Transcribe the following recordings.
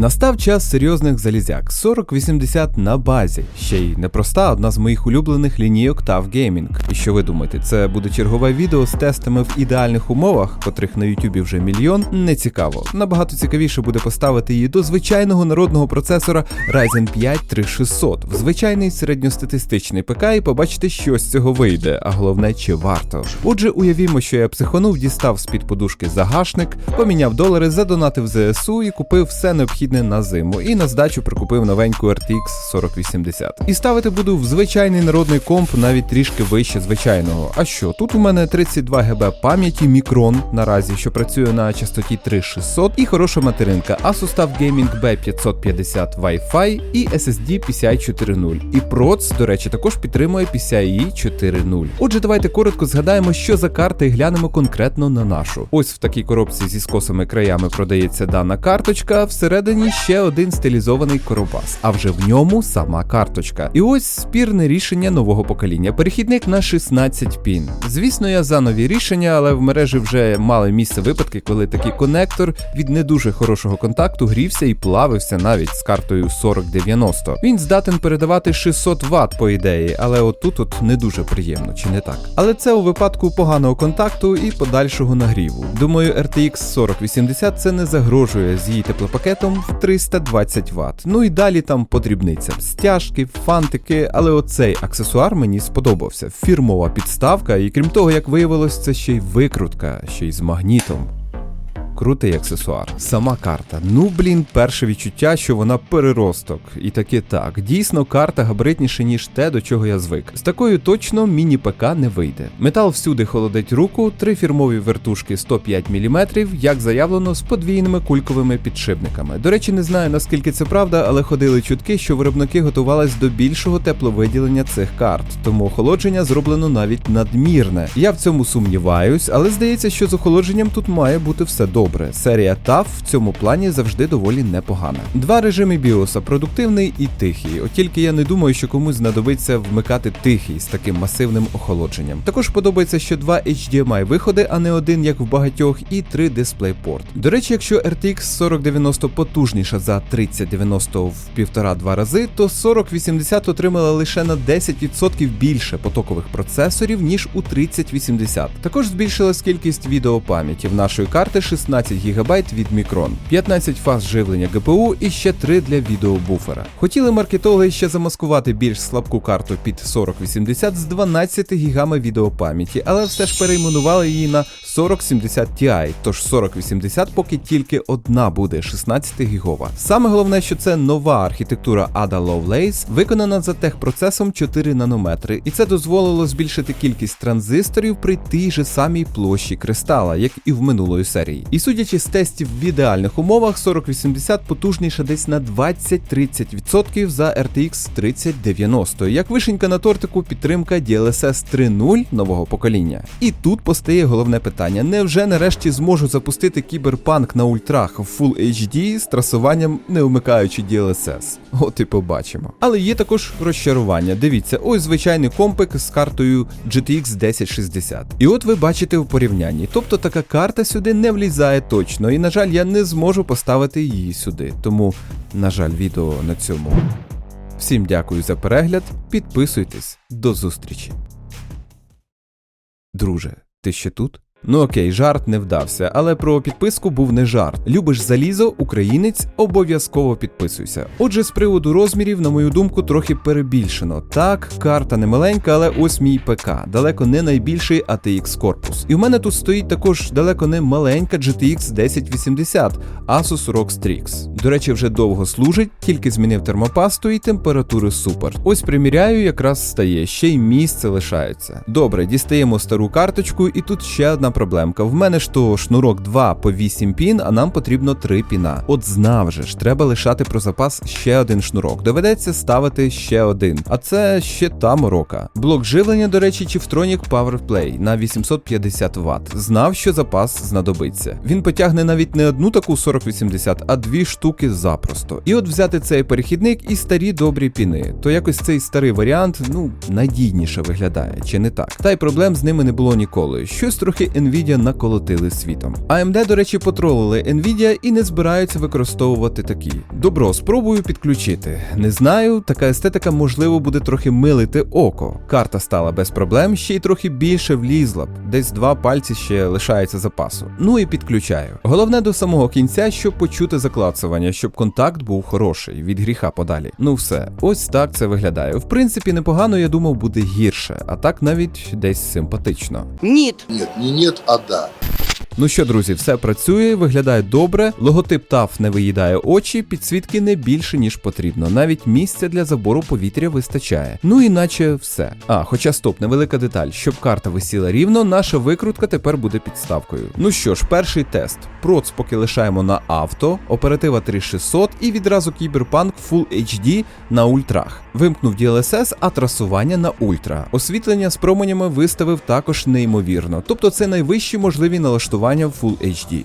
Настав час серйозних залізяк 4080 на базі. Ще й непроста, одна з моїх улюблених лінійок TAF Gaming. І що ви думаєте, це буде чергове відео з тестами в ідеальних умовах, котрих на Ютубі вже мільйон? Не цікаво. Набагато цікавіше буде поставити її до звичайного народного процесора Ryzen 5 3600 в звичайний середньостатистичний ПК і побачити, що з цього вийде, а головне, чи варто. Отже, уявімо, що я психонув, дістав з-під подушки загашник, поміняв долари, задонатив ЗСУ і купив все необхідне на зиму. І на здачу прикупив новеньку RTX 4080. І ставити буду в звичайний народний комп навіть трішки вище звичайного. А що? Тут у мене 32 ГБ пам'яті Micron наразі, що працює на частоті 3600 і хороша материнка Asus TUF Gaming B550 Wi-Fi і SSD PCI 4.0. І проц, до речі, також підтримує PCIe 4.0. Отже, давайте коротко згадаємо, що за карта і глянемо конкретно на нашу. Ось в такій коробці зі скосими краями продається дана карточка. Всередині ще один стилізований коробас, а вже в ньому сама карточка. І ось спірне рішення нового покоління. Перехідник на 16 пін. Звісно, я за нові рішення, але в мережі вже мали місце випадки, коли такий конектор від не дуже хорошого контакту грівся і плавився навіть з картою 4090. Він здатен передавати 600 Вт по ідеї, але отут от не дуже приємно, чи не так? Але це у випадку поганого контакту і подальшого нагріву. Думаю, RTX 4080 це не загрожує з її теплопакетом в 320 Вт. Ну і далі там подрібниця. Стяжки, фантики, але оцей аксесуар мені сподобався. Фірмова підставка, і крім того, як виявилось, це ще й викрутка, ще й з магнітом. Крутий аксесуар. Сама карта. Ну блін, перше відчуття, що вона переросток. І таки так. Дійсно, карта габаритніша, ніж те, до чого я звик. З такою точно міні-ПК не вийде. Метал всюди холодить руку, три фірмові вертушки 105 мм, як заявлено, з подвійними кульковими підшипниками. До речі, не знаю наскільки це правда, але ходили чутки, що виробники готувались до більшого тепловиділення цих карт, тому охолодження зроблено навіть надмірне. Я в цьому сумніваюсь, але здається, що з охолодженням тут має бути все добре. Серія TAF в цьому плані завжди доволі непогана. Два режими біоса продуктивний і тихий. От тільки я не думаю, що комусь знадобиться вмикати тихий з таким масивним охолодженням. Також подобається, що два HDMI виходи, а не один, як в багатьох, і три DisplayPort. До речі, якщо RTX 4090 потужніша за 3090 в півтора-два рази, то 4080 отримала лише на 10% більше потокових процесорів, ніж у 3080. Також збільшилась кількість відеопам'яті в нашої карти 16 ГБ від Micron, 15 фаз живлення ГПУ і ще 3 для відеобуфера. Хотіли маркетологи ще замаскувати більш слабку карту під 4080 з 12 гігами відеопам'яті, але все ж перейменували її на 4070 Ti, тож 4080 поки тільки одна буде 16 гігова. Саме головне, що це нова архітектура Ada Lovelace, виконана за техпроцесом 4 нанометри, і це дозволило збільшити кількість транзисторів при тій же самій площі кристала, як і в минулої серії. І судячи з тестів в ідеальних умовах, 4080 потужніша десь на 20-30% за RTX 3090. Як вишенька на тортику, підтримка DLSS 3.0 нового покоління. І тут постає головне питання: невже нарешті зможу запустити кіберпанк на ультрах в Full HD з трасуванням, не вмикаючи DLSS? От і побачимо. Але є також розчарування. Дивіться, ось звичайний компик з картою GTX 1060. І от ви бачите в порівнянні. Тобто така карта сюди не влізає точно, і на жаль, я не зможу поставити її сюди. Тому, на жаль, відео на цьому. Всім дякую за перегляд. Підписуйтесь, до зустрічі. Друже, ти ще тут? Ну окей, жарт не вдався, але про підписку був не жарт. Любиш залізо, українець, обов'язково підписуйся. Отже, з приводу розмірів, на мою думку, трохи перебільшено. Так, карта не маленька, але ось мій ПК. Далеко не найбільший ATX корпус. І в мене тут стоїть також далеко не маленька GTX 1080 Asus ROG Strix. До речі, вже довго служить, тільки змінив термопасту і температури супер. Ось приміряю, якраз стає, ще й місце лишається. Добре, дістаємо стару карточку, і тут ще одна проблемка. В мене ж то шнурок 2 по 8 пін, а нам потрібно 3 піна. От знав же ж, треба лишати про запас ще один шнурок. Доведеться ставити ще один. А це ще та морока. Блок живлення, до речі, Chivtronic PowerPlay на 850 Вт. Знав, що запас знадобиться. Він потягне навіть не одну таку 4080, а дві штуки запросто. І от взяти цей перехідник і старі добрі піни. То якось цей старий варіант, ну, надійніше виглядає, чи не так? Та й проблем з ними не було ніколи. Щось трохи Nvidia наколотили світом. AMD, до речі, потролили Nvidia і не збираються використовувати такі. Добро, спробую підключити. Не знаю, така естетика можливо буде трохи милити око. Карта стала без проблем, ще й трохи більше влізла б. Десь два пальці ще лишається запасу. Ну і підключаю. Головне до самого кінця, щоб почути заклацування, щоб контакт був хороший, від гріха подалі. Ну все, ось так це виглядає. В принципі, непогано, я думав, буде гірше, а так навіть десь симпатично. Нет, не нет, а да. Ну що, друзі, все працює, виглядає добре. Логотип ТАФ не виїдає очі, підсвітки не більше ніж потрібно. Навіть місця для забору повітря вистачає. Ну і наче все. А, хоча стоп, невелика деталь. Щоб карта висіла рівно, наша викрутка тепер буде підставкою. Ну що ж, перший тест. Проц поки лишаємо на авто, оператива 3600 і відразу кіберпанк Full HD на ультрах. Вимкнув DLSS, а трасування на ультра. Освітлення з променями виставив також неймовірно. Тобто це найвищі можливі налаштування в Full HD.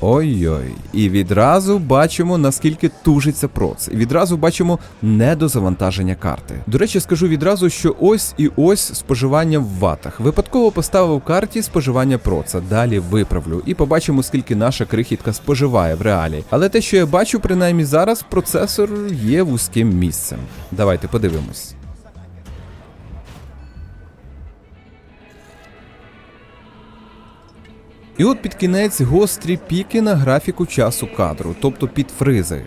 Ой-ой, і відразу бачимо, наскільки тужиться проц. І відразу бачимо недозавантаження карти. До речі, скажу відразу, що ось і ось споживання в ватах. Випадково поставив карті споживання проца. Далі виправлю і побачимо, скільки наша крихітка споживає в реалі. Але те, що я бачу, принаймні зараз, процесор є вузьким місцем. Давайте подивимось. І от під кінець гострі піки на графіку часу кадру, тобто під фризи.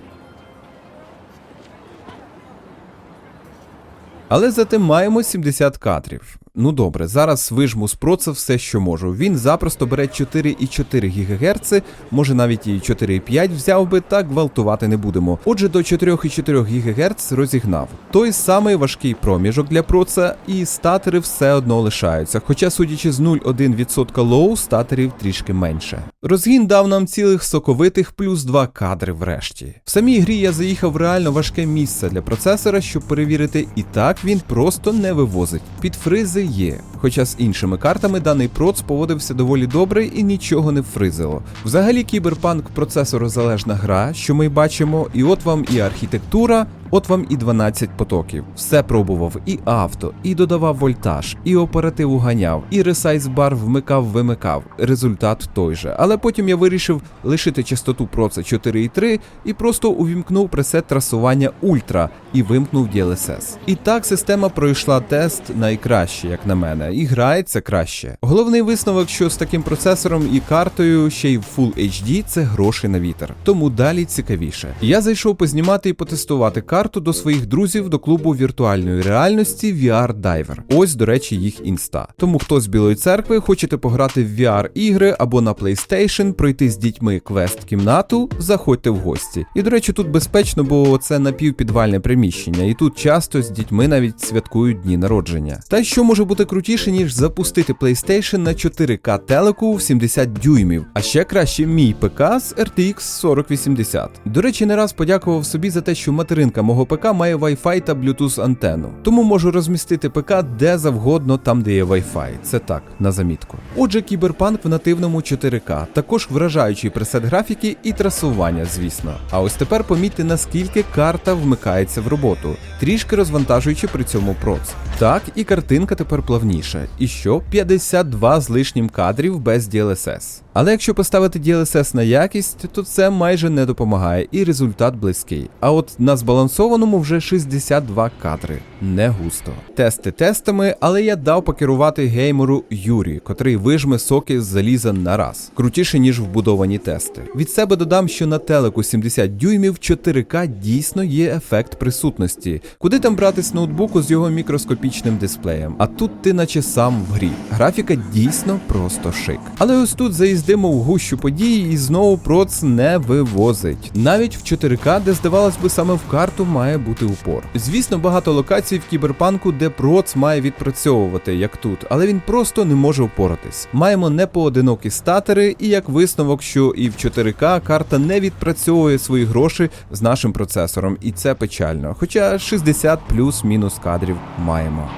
Але зате маємо 70 кадрів. Ну добре, зараз вижму з проца все, що можу. Він запросто бере 4,4 ГГц, може навіть і 4,5 взяв би, так гвалтувати не будемо. Отже, до 4,4 ГГц розігнав. Той самий важкий проміжок для проца, і статери все одно лишаються. Хоча, судячи з 0,1% лоу, статерів трішки менше. Розгін дав нам цілих соковитих плюс 2 кадри врешті. В самій грі я заїхав в реально важке місце для процесора, щоб перевірити, і так він просто не вивозить. Під фризи є. Хоча з іншими картами даний проц поводився доволі добре і нічого не фризило. Взагалі, кіберпанк процесорозалежна гра, що ми бачимо, і от вам і архітектура, от вам і 12 потоків. Все пробував і авто, і додавав вольтаж, і оперативу ганяв, і ресайз бар вмикав-вимикав. Результат той же. Але потім я вирішив лишити частоту проца 4.3 і просто увімкнув пресет трасування Ультра і вимкнув DLSS. І так система пройшла тест найкраще, як на мене, і грається краще. Головний висновок, що з таким процесором і картою ще й в Full HD це гроші на вітер. Тому далі цікавіше. Я зайшов познімати і потестувати карту до своїх друзів до клубу віртуальної реальності VR Diver. Ось, до речі, їх інста. Тому хто з Білої церкви хочете пограти в VR ігри або на PlayStation, пройти з дітьми квест кімнату, заходьте в гості. І до речі, тут безпечно, бо це напівпідвальне приміщення, і тут часто з дітьми навіть святкують дні народження. Та що може бути крутіше, ніж запустити PlayStation на 4К телеку в 70 дюймів, а ще краще мій ПК з RTX 4080. До речі, не раз подякував собі за те, що материнка мого ПК має Wi-Fi та Bluetooth антенну. Тому можу розмістити ПК де завгодно, там де є Wi-Fi. Це так, на замітку. Отже, кіберпанк в нативному 4К, також вражаючий пресет графіки і трасування, звісно. А ось тепер помітьте, наскільки карта вмикається в роботу, трішки розвантажуючи при цьому проц. Так, і картинка тепер плавніша. І що? 52 з лишнім кадрів без DLSS. Але якщо поставити DLSS на якість, то це майже не допомагає, і результат близький. А от на збалансованому вже 62 кадри. Не густо. Тести тестами, але я дав покерувати геймеру Юрі, котрий вижме соки з заліза на раз. Крутіше, ніж вбудовані тести. Від себе додам, що на телеку 70 дюймів 4К дійсно є ефект присутності. Куди там брати з ноутбуку з його мікроскопічним дисплеєм? А тут ти наче сам в грі. Графіка дійсно просто шик. Але ось тут заїздимо в гущу події і знову проц не вивозить. Навіть в 4К, де здавалось би саме в карту має бути упор. Звісно, багато локацій в кіберпанку, де проц має відпрацьовувати, як тут, але він просто не може впоратись. Маємо непоодинокі статери, і як висновок, що і в 4К карта не відпрацьовує свої гроші з нашим процесором, і це печально. Хоча 60 плюс-мінус кадрів маємо.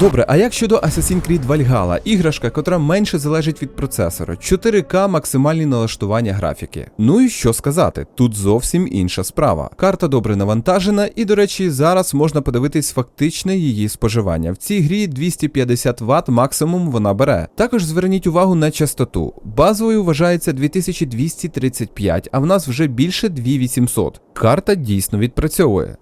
Добре, а як щодо Assassin's Creed Valhalla, іграшка, котра менше залежить від процесора, 4К максимальні налаштування графіки. Ну і що сказати, тут зовсім інша справа. Карта добре навантажена, і, до речі, зараз можна подивитись фактичне її споживання. В цій грі 250 Вт максимум вона бере. Також зверніть увагу на частоту. Базовою вважається 2235, а в нас вже більше 2800. Карта дійсно відпрацьовує.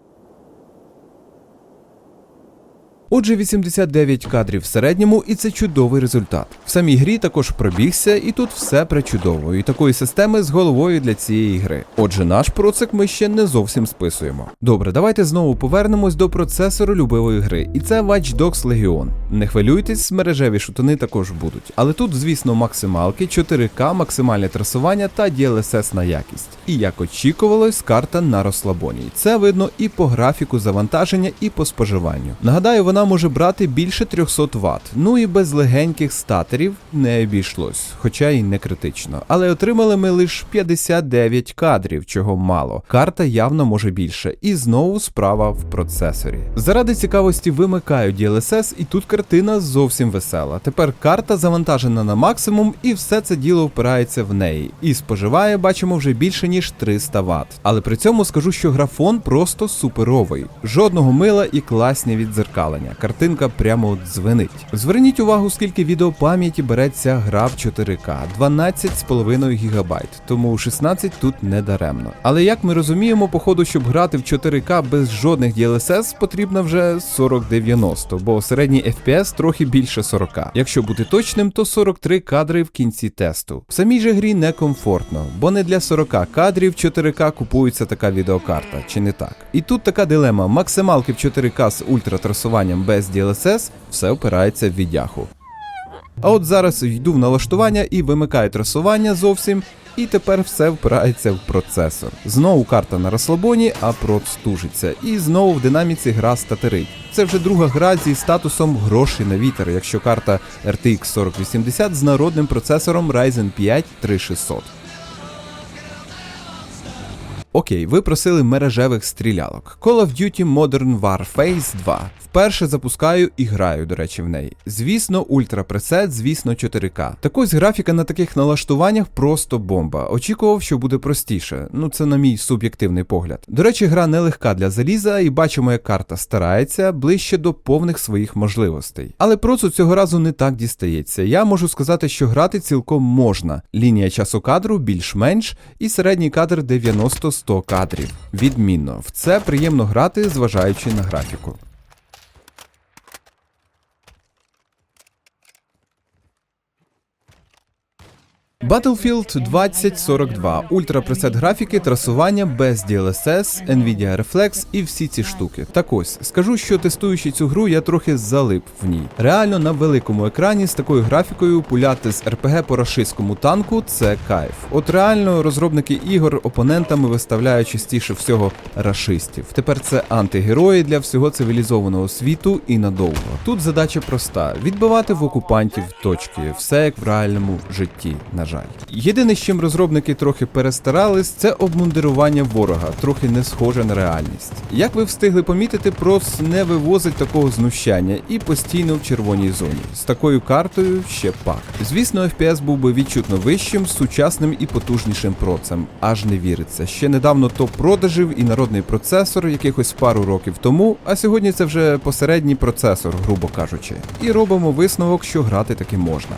Отже, 89 кадрів в середньому, і це чудовий результат. В самій грі також пробігся, і тут все пречудово. І такої системи з головою для цієї гри. Отже, наш процик ми ще не зовсім списуємо. Добре, давайте знову повернемось до процесору любивої гри, і це Watch Dogs Legion. Не хвилюйтесь, мережеві шутани також будуть. Але тут, звісно, максималки, 4К, максимальне трасування та DLSS на якість. І як очікувалось, карта на розслабоні. Це видно і по графіку завантаження, і по споживанню. Нагадаю, вона може брати більше 300 Вт. Ну і без легеньких статерів не обійшлось, хоча й не критично. Але отримали ми лише 59 кадрів, чого мало. Карта явно може більше. І знову справа в процесорі. Заради цікавості вимикаю DLSS, і тут картина зовсім весела. Тепер карта завантажена на максимум, і все це діло впирається в неї. І споживає, бачимо, вже більше ніж 300 Вт. Але при цьому скажу, що графон просто суперовий. Жодного мила і класні віддзеркалення. Картинка прямо от дзвенить. Зверніть увагу, скільки відеопам'яті береться гра в 4К 12,5 ГБ, тому 16 тут не даремно. Але як ми розуміємо, походу, щоб грати в 4К без жодних DLSS, потрібно вже 4090, бо середній FPS трохи більше 40. Якщо бути точним, то 43 кадри в кінці тесту. В самій же грі некомфортно, бо не для 40 кадрів 4К купується така відеокарта, чи не так? І тут така дилема: максималки в 4К з ультратрасуванням без DLSS, все опирається в віддяху. А от зараз йду в налаштування і вимикаю трасування зовсім, і тепер все впирається в процесор. Знову карта на розслабоні, а прот стужиться. І знову в динаміці гра статерить. Це вже друга гра зі статусом гроші на вітер, якщо карта RTX 4080 з народним процесором Ryzen 5 3600. Окей, ви просили мережевих стрілялок. Call of Duty Modern Warface 2. Вперше запускаю і граю, до речі, в неї. Звісно, ультрапресет, звісно, 4К. Так ось графіка на таких налаштуваннях просто бомба. Очікував, що буде простіше. Ну це на мій суб'єктивний погляд. До речі, гра нелегка для заліза, і бачимо, як карта старається ближче до повних своїх можливостей. Але процу цього разу не так дістається. Я можу сказати, що грати цілком можна. Лінія часу кадру більш-менш, і середній кадр 90-100 кадрів. Відмінно, в це приємно грати, зважаючи на графіку. Battlefield 2042, ультрапресет графіки, трасування без DLSS, Nvidia Reflex і всі ці штуки. Так ось скажу, що тестуючи цю гру, я трохи залип в ній. Реально на великому екрані з такою графікою пуляти з РПГ по рашистському танку це кайф. От реально розробники ігор опонентами виставляють частіше всього рашистів. Тепер це антигерої для всього цивілізованого світу і надовго. Тут задача проста: відбивати в окупантів точки, все як в реальному житті. На жаль. Єдине, з чим розробники трохи перестарались, це обмундирування ворога, трохи не схоже на реальність. Як ви встигли помітити, прос не вивозить такого знущання і постійно в червоній зоні. З такою картою ще пак. Звісно, FPS був би відчутно вищим, сучасним і потужнішим процем. Аж не віриться. Ще недавно топ продажів і народний процесор якихось пару років тому, а сьогодні це вже посередній процесор, грубо кажучи. І робимо висновок, що грати таки можна.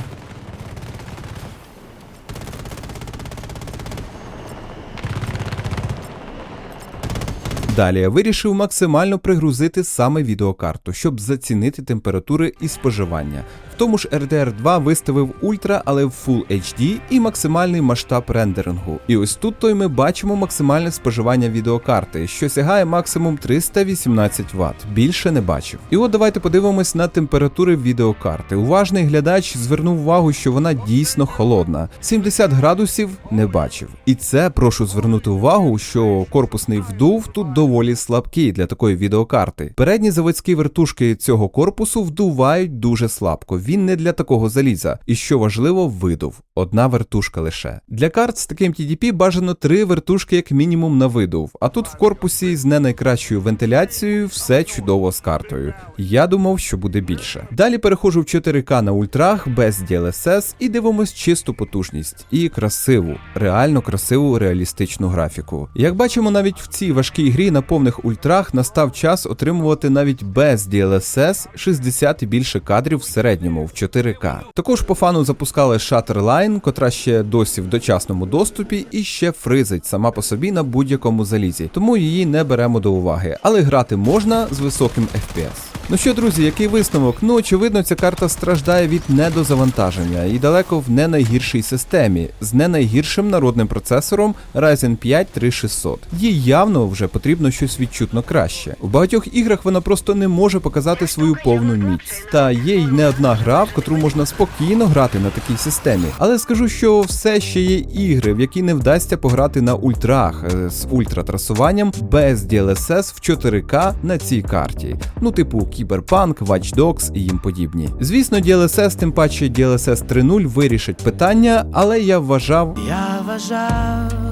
Далі я вирішив максимально пригрузити саме відеокарту, щоб зацінити температури і споживання. В тому ж RDR 2 виставив ультра, але в Full HD і максимальний масштаб рендерингу. І ось тут то й ми бачимо максимальне споживання відеокарти, що сягає максимум 318 Вт. Більше не бачив. І от давайте подивимось на температури відеокарти. Уважний глядач звернув увагу, що вона дійсно холодна. 70 градусів не бачив. І це прошу звернути увагу, що корпусний вдув тут доволі слабкий для такої відеокарти. Передні заводські вертушки цього корпусу вдувають дуже слабко. Він не для такого заліза. І що важливо, видув. Одна вертушка лише. Для карт з таким TDP бажано три вертушки як мінімум на видув. А тут в корпусі з не найкращою вентиляцією все чудово з картою. Я думав, що буде більше. Далі переходжу в 4К на ультрах без DLSS і дивимось чисту потужність і красиву, реально красиву реалістичну графіку. Як бачимо, навіть в цій важкій грі на повних ультрах настав час отримувати навіть без DLSS 60 і більше кадрів в середньому в 4К. Також по фану запускали Shutterline, котра ще досі в дочасному доступі і ще фризить сама по собі на будь-якому залізі, тому її не беремо до уваги, але грати можна з високим FPS. Ну що, друзі, який висновок? Ну, очевидно, ця карта страждає від недозавантаження і далеко в не найгіршій системі з не найгіршим народним процесором Ryzen 5 3600. Їй явно вже потрібно щось відчутно краще. У багатьох іграх вона просто не може показати свою повну міць. Та є й не одна гра, в котру можна спокійно грати на такій системі. Але скажу, що все ще є ігри, в які не вдасться пограти на ультрах е, з ультратрасуванням без DLSS в 4К на цій карті. Ну, типу Cyberpunk, Watch Dogs і їм подібні. Звісно, DLSS, тим паче DLSS 3.0 вирішить питання, але я вважав. Я вважав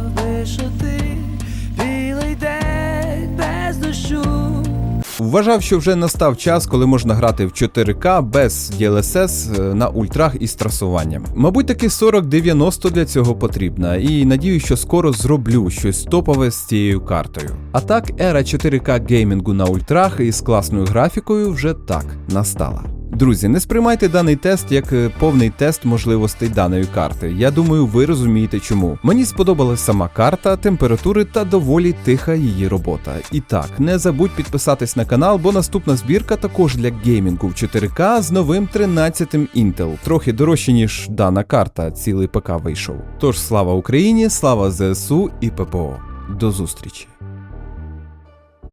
Вважав, що вже настав час, коли можна грати в 4К без DLSS е, на ультрах із трасуванням. Мабуть, таки 4090 для цього потрібна, і надію, що скоро зроблю щось топове з цією картою. А так, ера 4К геймінгу на ультрах із класною графікою вже так настала. Друзі, не сприймайте даний тест як е, повний тест можливостей даної карти. Я думаю, ви розумієте чому. Мені сподобалась сама карта, температури та доволі тиха її робота. І так, не забудь підписатись на канал, бо наступна збірка також для геймінгу в 4К з новим 13-м Intel. Трохи дорожче, ніж дана карта, цілий ПК вийшов. Тож слава Україні, слава ЗСУ і ППО. До зустрічі!